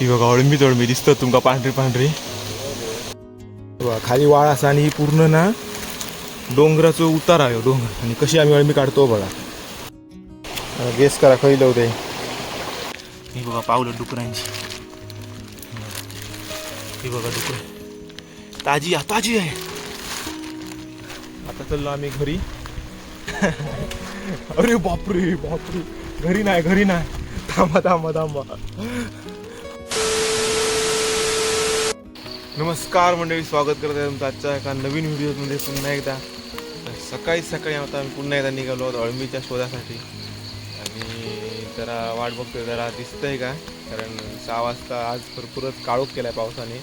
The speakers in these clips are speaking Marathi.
ही बघा अळमी तळमी दिसतं तुमका पांढरी पांढरी खाली वाळ असा आणि ही पूर्ण ना डोंगराचं उतार आहे डोंगर आणि कशी आम्ही अळमी काढतो बघा गेस करा खैल होते ही बघा पावलं डुकरांची ही बघा डुकर ताजी आहे ताजी आहे आता चाललो आम्ही घरी अरे बापरे बापरे घरी नाही घरी नाही थांबा थांबा थांबा नमस्कार मंडळी स्वागत करत आहे तुमचं आजच्या एका नवीन व्हिडिओमध्ये पुन्हा एकदा. सकाळी सकाळी आता आम्ही पुन्हा एकदा निघालो आहोत अळमीच्या शोधासाठी. आणि जरा वाट बघतोय जरा दिसतंय का? कारण सहा वाजता आज भरपूरच काळोख केला आहे पावसाने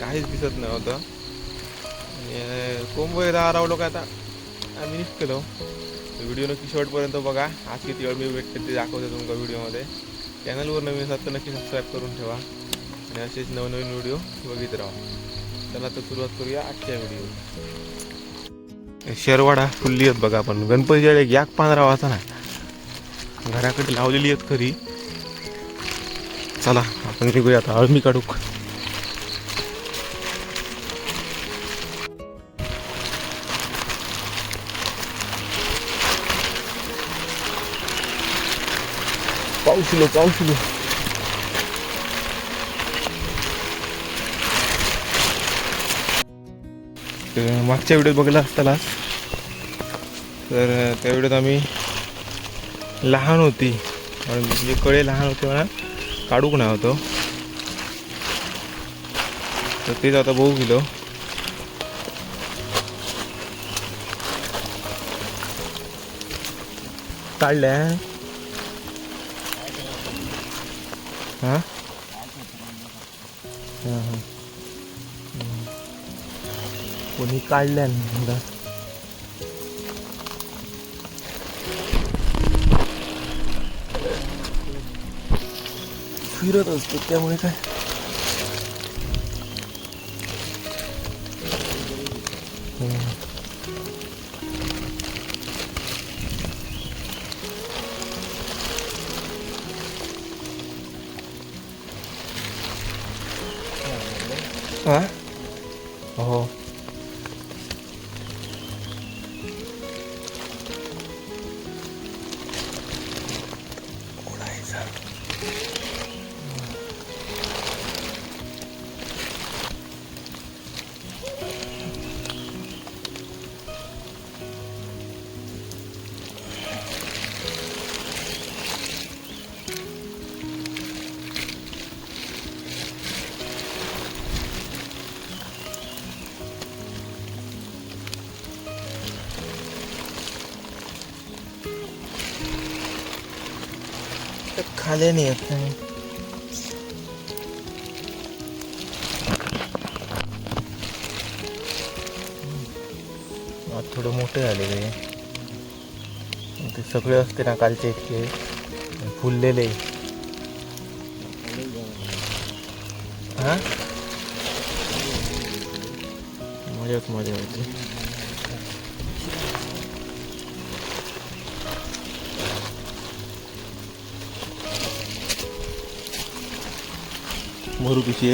काहीच दिसत नव्हतं. आणि कोंब एकदा रावलो का आता? आम्ही निघतो व्हिडिओ नक्की शेवटपर्यंत बघा. आज किती वेळ मी भेटते ते दाखवते तुमका व्हिडिओमध्ये. चॅनलवर नवीन असतात तर नक्की सबस्क्राईब करून ठेवा. आणि असेच नवनवीन व्हिडिओ बघित राहा. चला तर सुरुवात करूया आजच्या व्हिडिओ. शेरवाडा फुल्ली आहेत बघा आपण. गणपतीच्या एक याक पांढरा वाचा ना. घराकडे लावलेली आहेत खरी. चला आपण निघूया आता. अळमी काढूक. पाऊस लो पाऊस तर मागच्या व्हिडिओत बघितला असताना तर त्या व्हिडिओत आम्ही लहान होती म्हणजे कळे लहान होते म्हणा काढूक ना होतो. तर तेच आता बघू गेलो. काढल्या. कोणी काढल्या ना फिरत असतो त्यामुळे काय हम्म. हा हो तर खाली नाही येत नाही थोडं मोठं झालेले ते सगळे असते ना कालचे इतके. फुललेले. हा? मजाच मजा होती. मोरू पिशी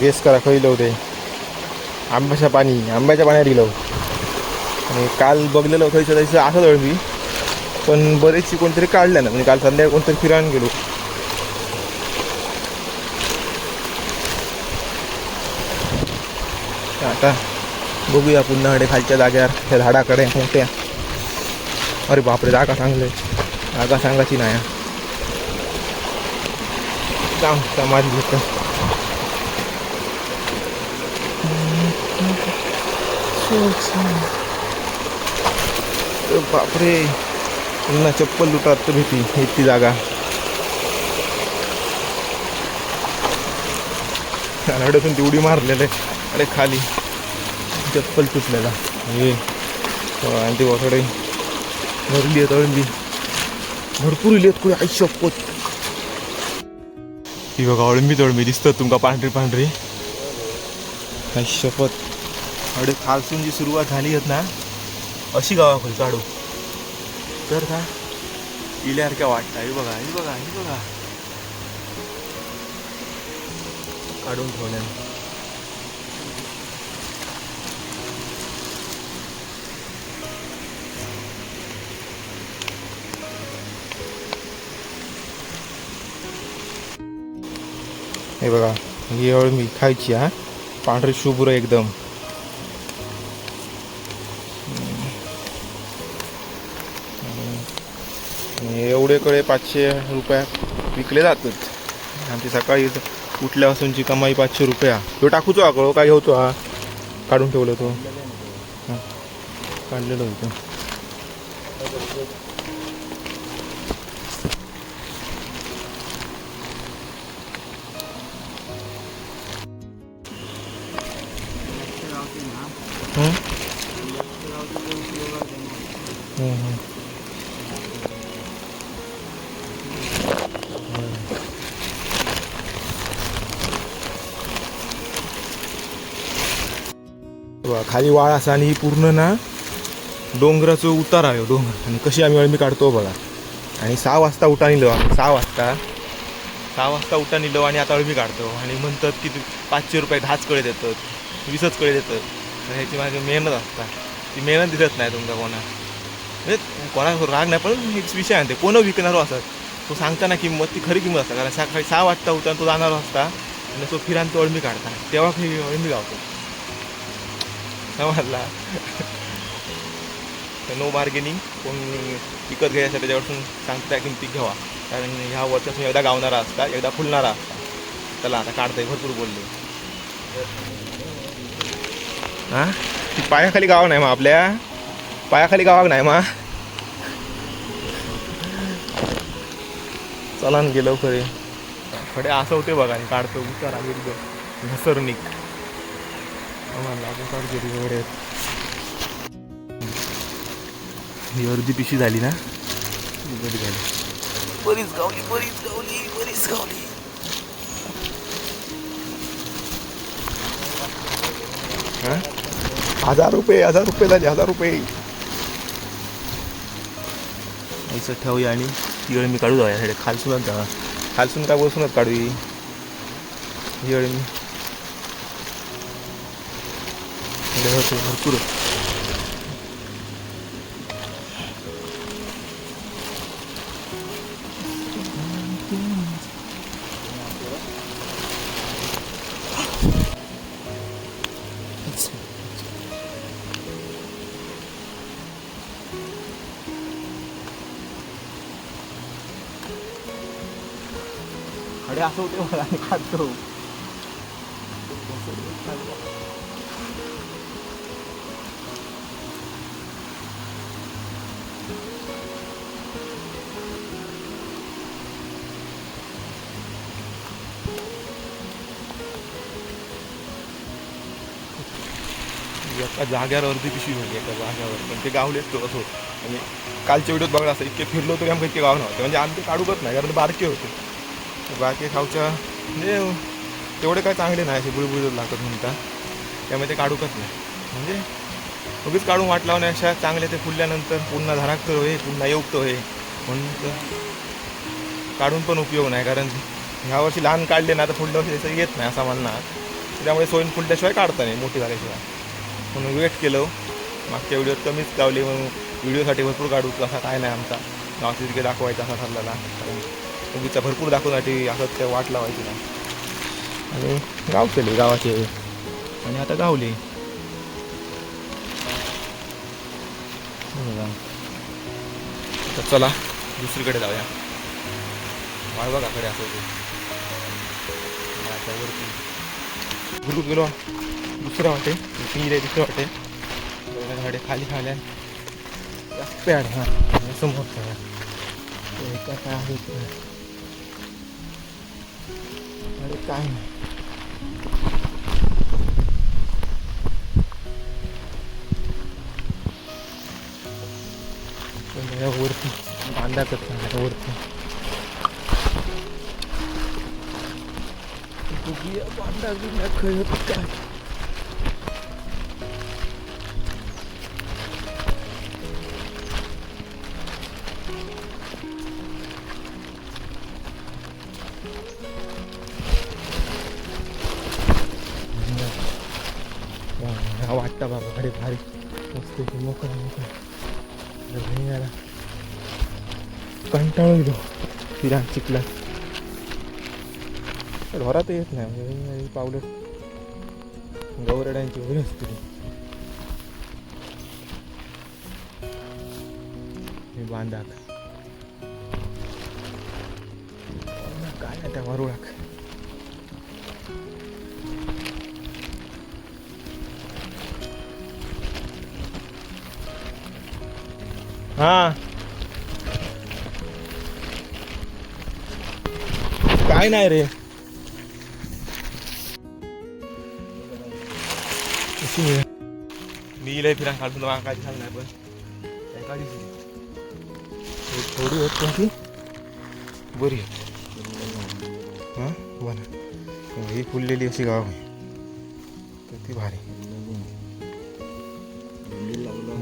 गेस करा खंय लव ते आंब्याच्या पाणी आंब्याच्या पाण्यात गेलो आणि काल बघलेलं खयचं त्याचं असं दळवी पण बरेचशी कोणतरी काढल्या ना म्हणजे काल संध्याकाळी कोणतरी फिरायला गेलो. आता बघूया पुन्हा कडे खालच्या जाग्यावर त्या झाडाकडे मोठ्या अरे बापरे जागा चांगले जागा सांगायची नाही हा. सांग समाज घेतो. बापरे. पुन्हा चप्पल लुटात भीती इतकी जागा. अडकून ती उडी मारलेलं आहे. अरे खाली चप्पल तुटलेला. हे हो, आणि ते वाकडे. भरली आहेत अळंबी भरपूर इली आहेत कुठे आई शपथ. ही बघा अळंबी तळंबी दिसतात तुमका पांढरी पांढरी आई शपथ. अडे खालसून जी सुरुवात झाली आहेत ना अशी गावाकडे काढू. तर का? इल्यासारख्या वाटतं. ही बघा ही बघा ही बघा. काढून ठेवल्या. हे बघा ही मी खायची हा. पांढरी शुभ्र एकदम. पुढेकडे पाचशे रुपये विकले जातात. आमची सकाळी उठल्यापासूनची कमाई पाचशे रुपया. तो टाकूचो हा कळो काय घेऊचो हा. काढून ठेवलं तो. काढलेलं होतं. खाली वाळ असा आणि ही पूर्ण ना डोंगराचं उतार आहे हो, डोंगर. आणि कशी आम्ही अळमी काढतो हो बघा. आणि सहा वाजता उठा निलो आम्ही सहा वाजता. सहा वाजता उठा निलो आणि आता अळमी काढतो. आणि म्हणतात की पाचशे रुपये दहाच कळे देतात वीसच कळे देतात तर ह्याची माझी मेहनत असतात ती मेहनत दिसत नाही तुमका कोणा. म्हणजे कोणा राग नाही पण एक विषय आहे ते. कोण विकणारो हो असतात तो सांगताना किंमत ती खरी किंमत असतात कारण सकाळी सहा वाजता उठा तो जाणार असता. आणि तो फिरान तो अळमी काढता तेव्हा काही अळमी गावतो. समजला नो बार्गेनिंग कोण विकत घ्यायसाठी त्याच्यापासून सांगता त्या किमतीत घ्यावा. कारण ह्या वर्षातून एकदा गावणारा असता एकदा फुलणारा असता. चला आता काढतंय भरपूर बोलले. हा? ती पायाखाली गाव नाही मग आपल्या. पायाखाली गावाक नाही मा. चला न गेलो खरे खडे असं होते बघा आणि काढतो उतारा एकदम. घसरणीक. आम्हाला काढतो ती वगैरे ही अर्धी पिशी झाली ना? ही बरी झाली. बरीच गावली बरीच गावली बरीच गावली. हा? हजार रुपये हजार रुपये झाले हजार रुपये. ऐसं ठेवूया आणि ती वेळ मी काढू जाऊया. खालसूनच जा. खालसून काय बसूनच काढू ही ही वेळ मी इकडे होते भरपूर अरे असं होते मला आणि खातो एका जाग्यावरती कशी पिशवी म्हणजे एका जाग्यावर. पण ते गावलेच तो म्हणजे कालच्या व्हिडिओत बघा असं इतके फिरलो तरी आमच्या इतके गाव नव्हते. म्हणजे आम्ही ते काढूकच नाही कारण ते बारके होते. बारके खाऊच्या म्हणजे तेवढे काय चांगले नाही असे बुळबुळ लागतात म्हणता. त्यामुळे ते काढूकच नाही. म्हणजे उगीच काढून वाट लावणे अशा चांगले ते फुलल्यानंतर पुन्हा धराक हे होय पुन्हा येऊक हे. होय म्हणून तर काढून पण उपयोग नाही कारण ह्या वर्षी लहान काढले ना तर पुढल्या वर्षी त्याचं येत नाही असा म्हणणार. त्यामुळे सोयीन फुलल्याशिवाय काढता नाही मोठी झाल्याशिवाय. म्हणून वेट केलं. मागच्या व्हिडिओत कमीच लावले म्हणून व्हिडिओसाठी भरपूर काढू असा काय नाही आमचा. गावचे तिथे दाखवायचा असा ठरलेला. कारण उगीचा भरपूर दाखवण्यासाठी असं ते वाट लावायची नाही आणि गाव केले गावाचे. आणि आता गावले. तर चला दुसरीकडे जाऊया. वाळवा बघा कडे असं होते माळाच्या वरती. दुसरं गेलो दुसऱ्या वाटे पिंजरे दुसऱ्या वाटे झाडे खाली खाल्या. जास्त पॅड हां. समोर एका काय आहे ते. अरे काय नाही. वरती. बांधा करता वरती. बांधा बिंदा कळत काय फिरा चिखला. घरात येत नाही म्हणजे पावलं. गौरड्यांची वगैरे असते. हे बांधाक. काय नाही त्या वरुळाक? हा. काय नाही रे? मी लय फिरा काढून मला काय सांग नाही पण. नाही. थोडी होत कोणती? बरी हां? बरं. ही फुललेली अशी गाव आहे. तर ती भारी.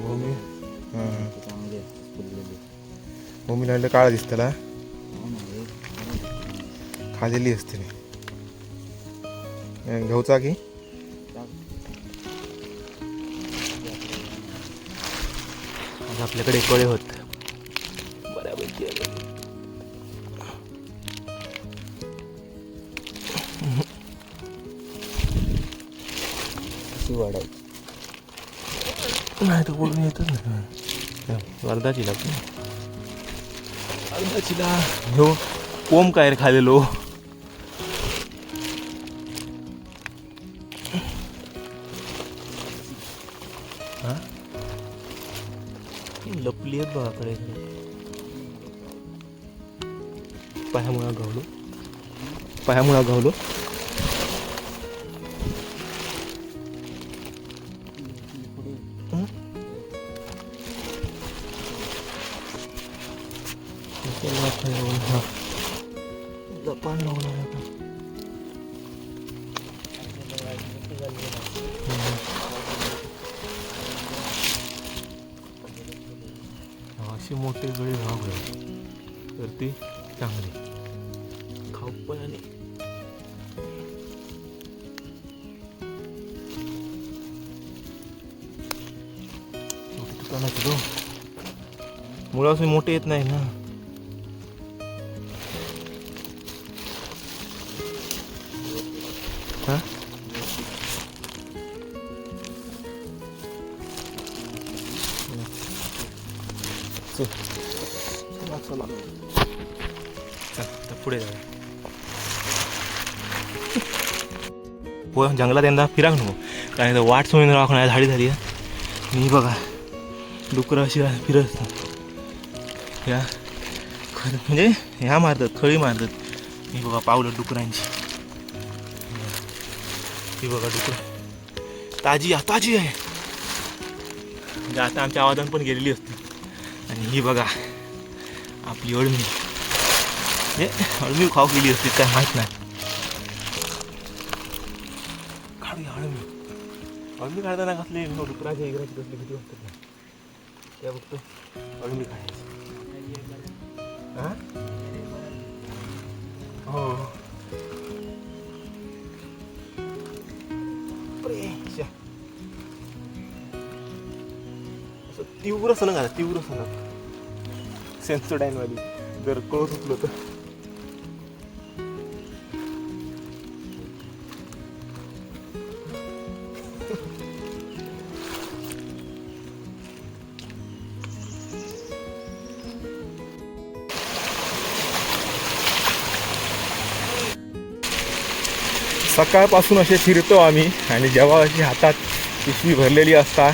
भूमी. हां. भूमी लागलं काळा दिसतं ना? खालेली असते अं, गहूचा की आज आपल्याकडे कळे होत. बऱ्यापैकी आले. नाही तर बोलून येतच ना. वर्धाची लागते अर्धाचीला हो कोंब काय रे खालेलो. लपली आहेत बघा कडे पायामुळा गावलो पायामुळा गावलो जपान लावणार असे मोठे गळे भाव तर ते चांगले. खाऊ पण आणि. मुळं असे मोठे येत नाही ना. चल. चला चला पुढे जाऊया. पो जंगलात यंदा फिराक नको. कारण वाट सोडून राखून झाडी झाली आहे मी बघा डुकरं अशी फिरत असतात. ह्या खर म्हणजे ह्या मारतात खळी मारतात. मी बघा पावलं डुकरांची. ही बघा डुकर. ताजी आहे ताजी आहे. म्हणजे आता आमच्या आवाजात पण गेलेली असते. आणि ही बघा आपली अळमी. हे अळमी खाऊ गेली असते काय माहीत नाही. काढूया अळमी. अळमी काढताना कसले डुकराचे इगराची कसले किती वाटतात ना. त्या बघतो अळमी काढायची हां? हो. बापरे, तीव्र सणक आता तीव्र सणक सेन्सोडाईन वाली जर कळ सुटलं तर. सकाळपासून असे फिरतो आम्ही आणि जेव्हा अशी हातात पिशवी भरलेली असता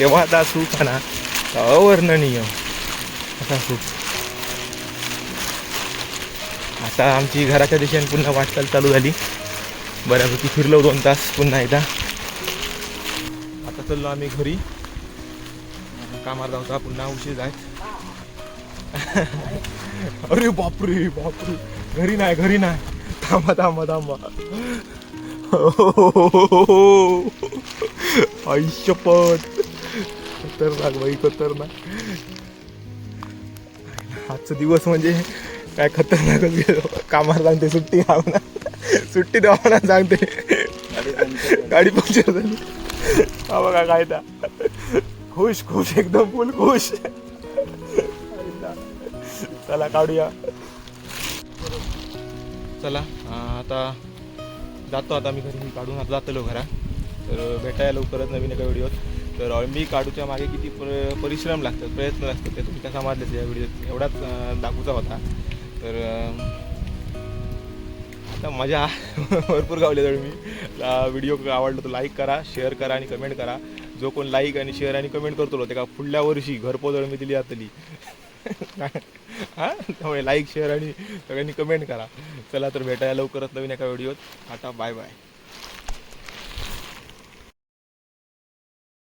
तेव्हा आता सुखाना अवर्णनीय? असा खूप आता आमची घराच्या दिशेने पुन्हा वाटचाल चालू झाली. बऱ्यापैकी फिरलो दोन तास पुन्हा एकदा. आता चाललो आम्ही घरी. कामाला जाऊचा पुन्हा उशीर जाय अरे बापरे बापरे. घरी नाही घरी नाही. थांबा थांबा थांबा. आयुष्यपट खतरनाक बाई खतरनाक आजचा दिवस म्हणजे काय खतरनाकच गेलो. कामाला सांगते सुट्टी घ्यावं ना सुट्टी द्यावं ना सांगते गाडी पंक्चर झाली. हा बघा काय त्या खुश खुश एकदम फुल खुश. चला काढूया. चला आता जातो आता मी घरी. काढून आता जातो घरा. तर भेटायला लवकरच नवीन एका व्हिडिओत. तर अळमी काढूच्या मागे किती पर- परिश्रम लागतात प्रयत्न लागतात ते तुम्ही कसा मारले या व्हिडिओत एवढाच दाखवूचा होता. तर आता मजा भरपूर गावली तर मी. व्हिडिओ आवडला तर लाईक करा शेअर करा आणि कमेंट करा. जो कोण लाईक आणि शेअर आणि कमेंट करतो ते का पुढल्या वर्षी घरपोच मी दिली जातली हां? त्यामुळे लाईक शेअर आणि सगळ्यांनी कमेंट करा. चला तर भेटायला लवकरच नवीन एका व्हिडिओत. आता बाय बाय